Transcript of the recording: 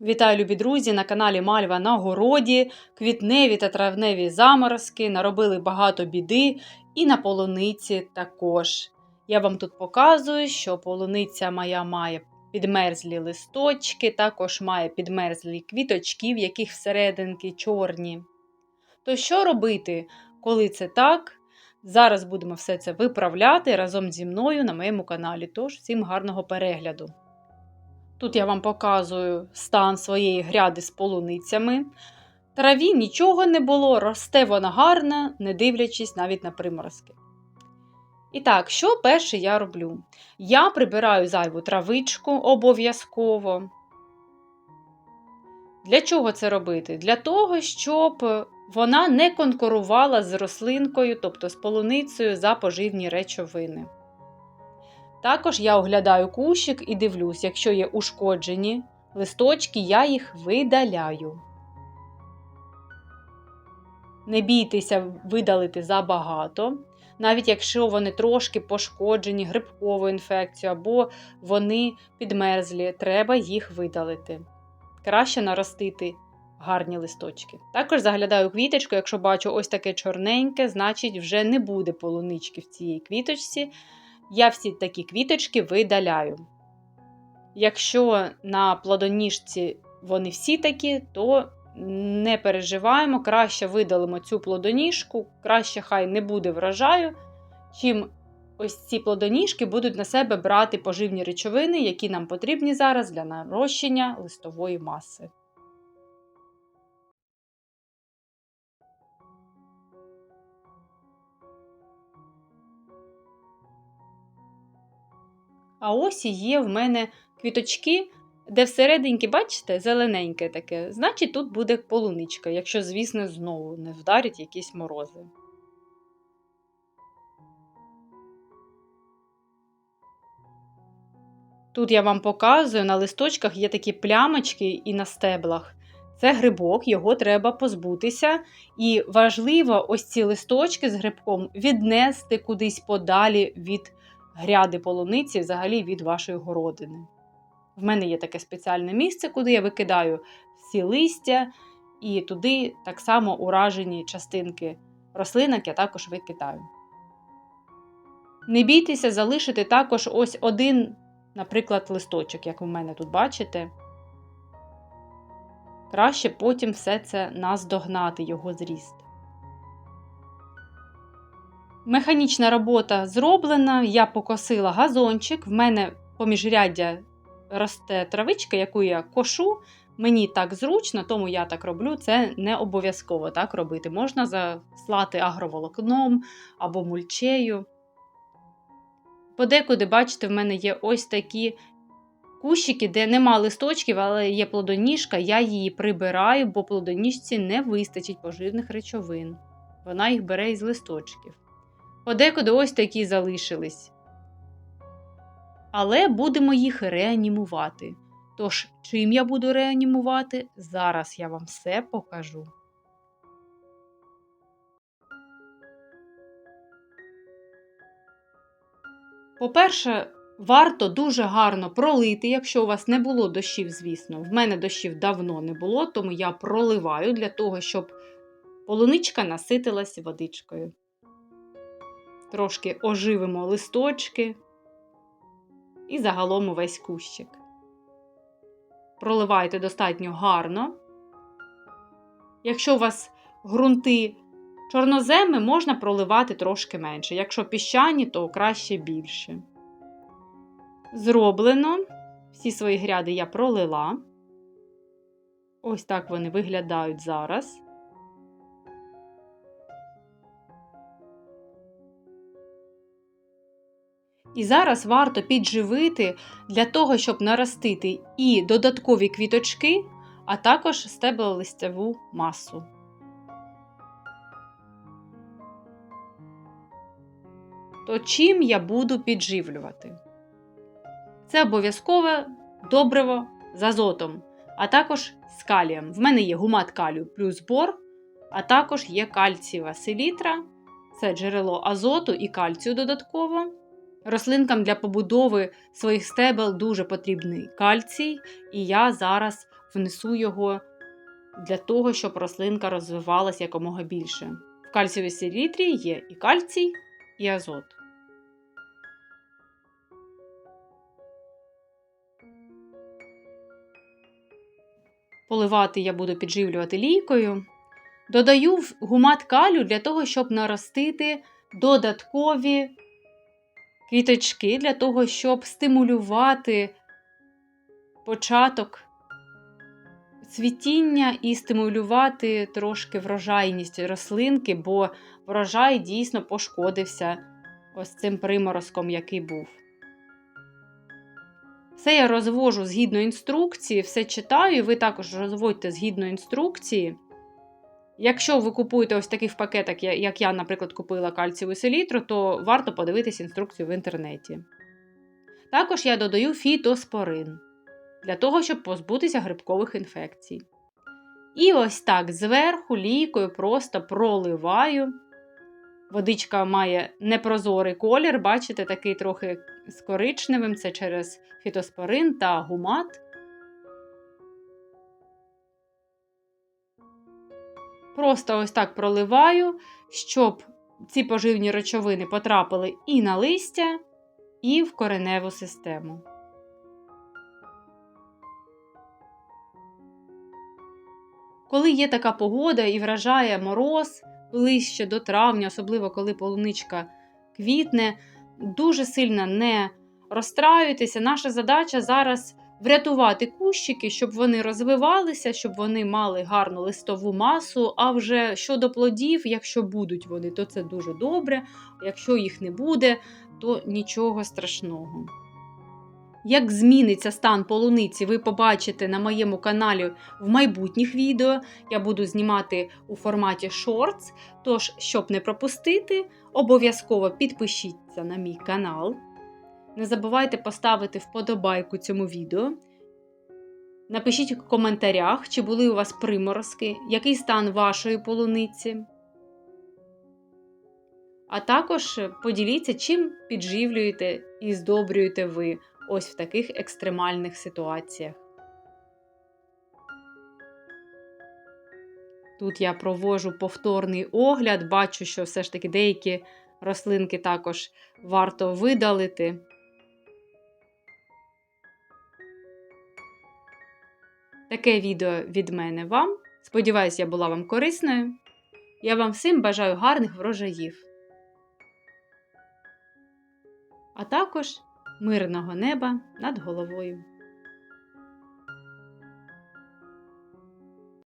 Вітаю, любі друзі! На каналі Мальва на городі. Квітневі та травневі заморозки наробили багато біди і на полуниці також. Я вам тут показую, що полуниця моя має підмерзлі листочки, також має підмерзлі квіточки, в яких всерединки чорні. То що робити, коли це так? Зараз будемо все це виправляти разом зі мною на моєму каналі. Тож всім гарного перегляду! Тут я вам показую стан своєї гряди з полуницями. Траві нічого не було, росте вона гарна, не дивлячись навіть на приморозки. І так, що перше я роблю? Я прибираю зайву травичку обов'язково. Для чого це робити? Для того, щоб вона не конкурувала з рослинкою, тобто з полуницею за поживні речовини. Також я оглядаю кущик і дивлюсь, якщо є ушкоджені листочки, я їх видаляю. Не бійтеся видалити забагато, навіть якщо вони трошки пошкоджені грибковою інфекцією або вони підмерзлі, треба їх видалити. Краще наростити гарні листочки. Також заглядаю квіточку, якщо бачу ось таке чорненьке, значить вже не буде полунички в цій квіточці я всі такі квіточки видаляю. Якщо на плодоніжці вони всі такі, то не переживаємо, краще видалимо цю плодоніжку, краще хай не буде врожаю, чим ось ці плодоніжки будуть на себе брати поживні речовини, які нам потрібні зараз для нарощення листової маси. А ось є в мене квіточки, де всерединки, бачите, зелененьке таке. Значить, тут буде полуничка, якщо, звісно, знову не вдарять якісь морози. Тут я вам показую, на листочках є такі плямочки і на стеблах. Це грибок, його треба позбутися. І важливо ось ці листочки з грибком віднести кудись подалі від гряди полуниці взагалі від вашої городини. В мене є таке спеціальне місце, куди я викидаю всі листя, і туди так само уражені частинки рослинок я також викидаю. Не бійтеся залишити також ось один, наприклад, листочок, як у мене тут бачите. Краще потім все це наздогнати, його зріст. Механічна робота зроблена, я покосила газончик, в мене поміж ряддя росте травичка, яку я кошу. Мені так зручно, тому я так роблю. Це не обов'язково так робити. Можна заслати агроволокном або мульчею. Подекуди, бачите, в мене є ось такі кущики, де нема листочків, але є плодоніжка, я її прибираю, бо плодоніжці не вистачить поживних речовин. Вона їх бере із листочків. Подекуди ось такі залишились. Але будемо їх реанімувати. Тож, чим я буду реанімувати, зараз я вам все покажу. По-перше, варто дуже гарно пролити, якщо у вас не було дощів, звісно. В мене дощів давно не було, тому я проливаю для того, щоб полуничка наситилась водичкою трошки оживимо листочки і загалом увесь кущик. Проливайте достатньо гарно. Якщо у вас ґрунти чорноземи, можна проливати трошки менше. Якщо піщані, то краще більше. Зроблено. Всі свої гряди я пролила. Ось так вони виглядають зараз. І зараз варто підживити для того, щоб наростити і додаткові квіточки, а також стеблолистяву масу. То чим я буду підживлювати? Це обов'язкове добриво з азотом, а також з калієм. В мене є гумат калію плюс бор, а також є кальцієва селітра, це джерело азоту і кальцію додатково. Рослинкам для побудови своїх стебел дуже потрібний кальцій, і я зараз внесу його для того, щоб рослинка розвивалася якомога більше. В кальцієвій селітрі є і кальцій, і азот. Поливати я буду підживлювати лійкою. Додаю гумат калю для того, щоб наростити додаткові квіточки, для того, щоб стимулювати початок цвітіння і стимулювати трошки врожайність рослинки, бо врожай дійсно пошкодився ось цим приморозком, який був. Все я розвожу згідно інструкції, все читаю, ви також розводьте згідно інструкції. Якщо ви купуєте ось таких пакетах, як я, наприклад, купила кальцієву селітру, то варто подивитись інструкцію в інтернеті. Також я додаю фітоспорин для того, щоб позбутися грибкових інфекцій. І ось так зверху лійкою просто проливаю. Водичка має непрозорий колір, бачите, такий трохи з коричневим це через фітоспорин та гумат. Просто ось так проливаю, щоб ці поживні речовини потрапили і на листя, і в кореневу систему. Коли є така погода і вражає мороз ближче до травня, особливо коли полуничка квітне, дуже сильно не розстраюйтеся. Наша задача зараз врятувати кущики, щоб вони розвивалися, щоб вони мали гарну листову масу. А вже щодо плодів, якщо будуть вони, то це дуже добре. Якщо їх не буде, то нічого страшного. Як зміниться стан полуниці, ви побачите на моєму каналі в майбутніх відео. Я буду знімати у форматі шортс. Тож, щоб не пропустити, обов'язково підпишіться на мій канал. Не забувайте поставити вподобайку цьому відео. Напишіть у коментарях, чи були у вас приморозки, який стан вашої полуниці. А також поділіться, чим підживлюєте і здобрюєте ви ось в таких екстремальних ситуаціях. Тут я провожу повторний огляд, бачу, що все ж таки деякі рослинки також варто видалити. Таке відео від мене вам. Сподіваюсь, я була вам корисною. Я вам всім бажаю гарних врожаїв. А також мирного неба над головою.